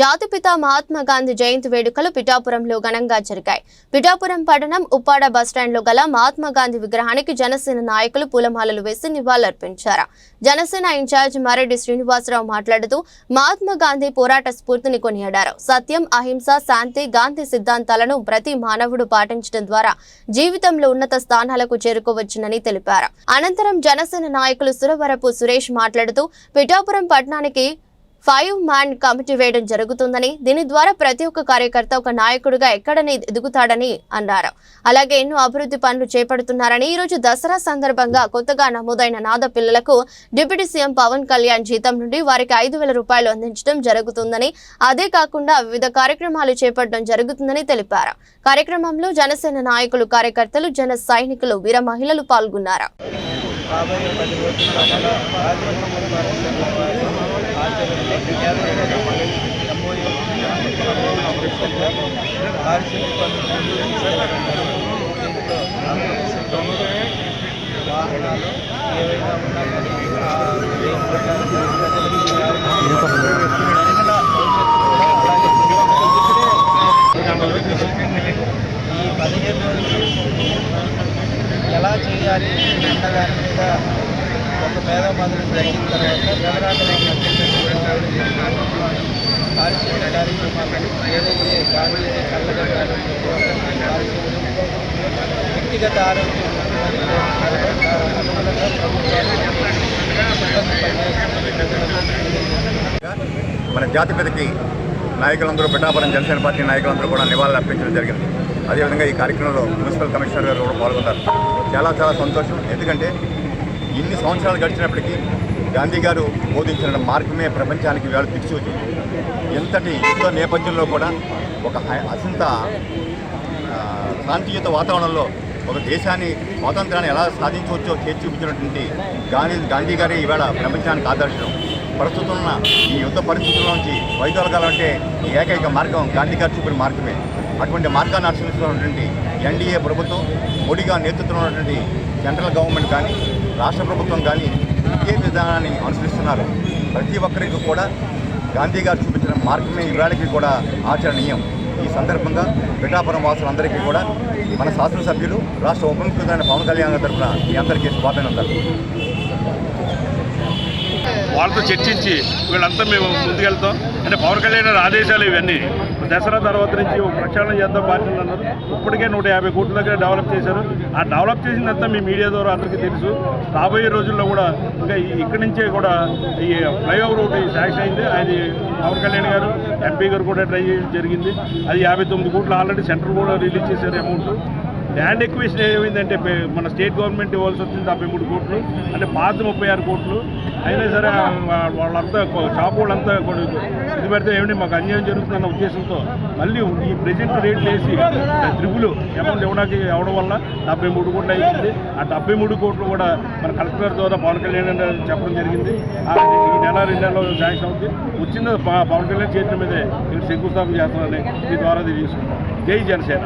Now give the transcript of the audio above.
జాతిపిత మహాత్మా గాంధీ జయంతి వేడుకలు పిఠాపురంలో ఘనంగా జరిగాయి. పిఠాపురం పట్టణం ఉప్పాడ బస్టాండ్లో గల మహాత్మా గాంధీ విగ్రహానికి జనసేన నాయకులు పూలమాలలు వేసి నివాళులర్పించారు. జనసేన ఇన్ఛార్జ్ మారెడ్డి శ్రీనివాసరావు మాట్లాడుతూ మహాత్మా గాంధీ పోరాట స్ఫూర్తిని కొనియాడారు. సత్యం అహింస శాంతి గాంధీ సిద్ధాంతాలను ప్రతి మానవుడు పాటించడం ద్వారా జీవితంలో ఉన్నత స్థానాలకు చేరుకోవచ్చునని తెలిపారు. అనంతరం జనసేన నాయకులు సురవరపు సురేష్ మాట్లాడుతూ పిఠాపురం పట్టణానికి ఫైవ్ మ్యాన్ కమిటీ వేయడం జరుగుతుందని దీని ద్వారా ప్రతి ఒక్క కార్యకర్త ఒక నాయకుడిగా ఎక్కడని ఎదుగుతాడని అన్నారు. అలాగే ఎన్నో అభివృద్ధి పనులు చేపడుతున్నారని ఈ రోజు దసరా సందర్భంగా కొత్తగా నమోదైన నాద పిల్లలకు డిప్యూటీ సీఎం పవన్ కళ్యాణ్ జీతం నుండి వారికి ఐదు వేల రూపాయలు అందించడం జరుగుతుందని అదే కాకుండా వివిధ కార్యక్రమాలు చేపట్టడం జరుగుతుందని తెలిపారు. కార్యక్రమంలో జనసేన నాయకులు కార్యకర్తలు జన సైనికులు వీర మహిళలు పాల్గొన్నారు. వాహనాలు ఏవైనా ఉన్నా ఈ పదిహేను రోజులు ఎలా చేయాలి? అన్న దాని మీద ఒక మేధామాదులు జరిగిన తర్వాత వివరాలు పారిశుద్ధ్య కార్యక్రమాలు ఏదైతే గాలి కళ్ళగట్టాలి వ్యక్తిగత ఆరోగ్యం మన జాతిపేదకి నాయకులందరూ పిఠాపురం జనసేన పార్టీ నాయకులందరూ కూడా నివాళులు అర్పించడం జరిగింది. అదేవిధంగా ఈ కార్యక్రమంలో మున్సిపల్ కమిషనర్ గారు కూడా పాల్గొన్నారు. చాలా చాలా సంతోషం. ఎందుకంటే ఇన్ని సంవత్సరాలు గడిచినప్పటికీ గాంధీ గారు బోధించిన మార్గమే ప్రపంచానికి వేళ దిక్సూచి ఎంతటి యుద్ధ నేపథ్యంలో కూడా ఒక అసంత అత్యంత శాంతియుత వాతావరణంలో ఒక దేశాన్ని స్వాతంత్రాన్ని ఎలా సాధించవచ్చో చేసి చూపించినటువంటి గాంధీ గాంధీ గారి ఈవేళ ప్రపంచానికి ఆదర్శనం ప్రస్తుతం ఉన్న ఈ యుద్ధ పరిస్థితుల్లోంచి వైదొలగాలంటే ఈ ఏకైక మార్గం గాంధీ గారు చూపిన మార్గమే. అటువంటి మార్గాన్ని అనుసరిస్తున్నటువంటి ఎన్డీఏ ప్రభుత్వం మోడీగా నేతృత్వంలో ఉన్నటువంటి సెంట్రల్ గవర్నమెంట్ కానీ రాష్ట్ర ప్రభుత్వం కానీ ఇదే విధానాన్ని అనుసరిస్తున్నారు? ప్రతి ఒక్కరికి కూడా గాంధీ గారు చూపించిన మార్గమే ఇవాళకి కూడా ఆచరణీయం. ఈ సందర్భంగా పిఠాపురం వాసులందరికీ కూడా మన శాసనసభ్యులు రాష్ట్ర ఉప ముఖ్యమంత్రి పవన్ కళ్యాణ్ గారి తరఫున మీ అందరికీ శుభాభినందనలు. వాళ్ళతో చర్చించి వీళ్ళంతా మేము ముందుకెళ్తాం. అంటే పవన్ కళ్యాణ్ గారి ఆదేశాలు ఇవన్నీ. దసరా తర్వాత నుంచి ఒక ప్రక్షాళన చేద్దాం పార్టీ అన్నారు. ఇప్పటికే నూట యాభై కోట్ల దగ్గర డెవలప్ చేశారు. ఆ డెవలప్ చేసిందంతా మీ మీడియా ద్వారా అందరికీ తెలుసు. రాబోయే రోజుల్లో కూడా ఇంకా ఇక్కడి నుంచే కూడా ఈ ఫ్లైఓవర్ ఒకటి శాంక్షన్ అయింది. అది పవన్ కళ్యాణ్ గారు ఎంపీ గారు కూడా ట్రై చేయడం జరిగింది. అది యాభై తొమ్మిది కోట్లు ఆల్రెడీ సెంటర్ కూడా రిలీజ్ చేశారు అమౌంట్. ల్యాండ్ ఎక్విషన్ ఏమైందంటే మన స్టేట్ గవర్నమెంట్ ఇవ్వాల్సి వచ్చింది డెబ్బై మూడు కోట్లు అంటే పాత ముప్పై ఆరు కోట్లు. అయినా సరే వాళ్ళంతా షాప్ వాళ్ళంతా కొ- ఇది పెడితే ఏమిటి మాకు అన్యాయం జరుగుతుందన్న ఉద్దేశంతో మళ్ళీ ఈ ప్రెజెంట్ రేట్లు వేసి త్రిబులు అమౌంట్ ఇవ్వడానికి ఇవ్వడం వల్ల డెబ్బై మూడు కోట్లు అయింది ఆ డెబ్బై మూడు కోట్లు కూడా మన కలెక్టర్ ద్వారా పవన్ కళ్యాణ్ చెప్పడం జరిగింది. ఆ ఈ నెల రెండు నెలలో శాంక్షన్ అవుతుంది వచ్చింది పవన్ కళ్యాణ్ చేతుల మీదే ఇక్కడ శంకుస్థాపన చేస్తున్నారని మీ ద్వారా తెలియజేసుకుంటాం జై జనసేన.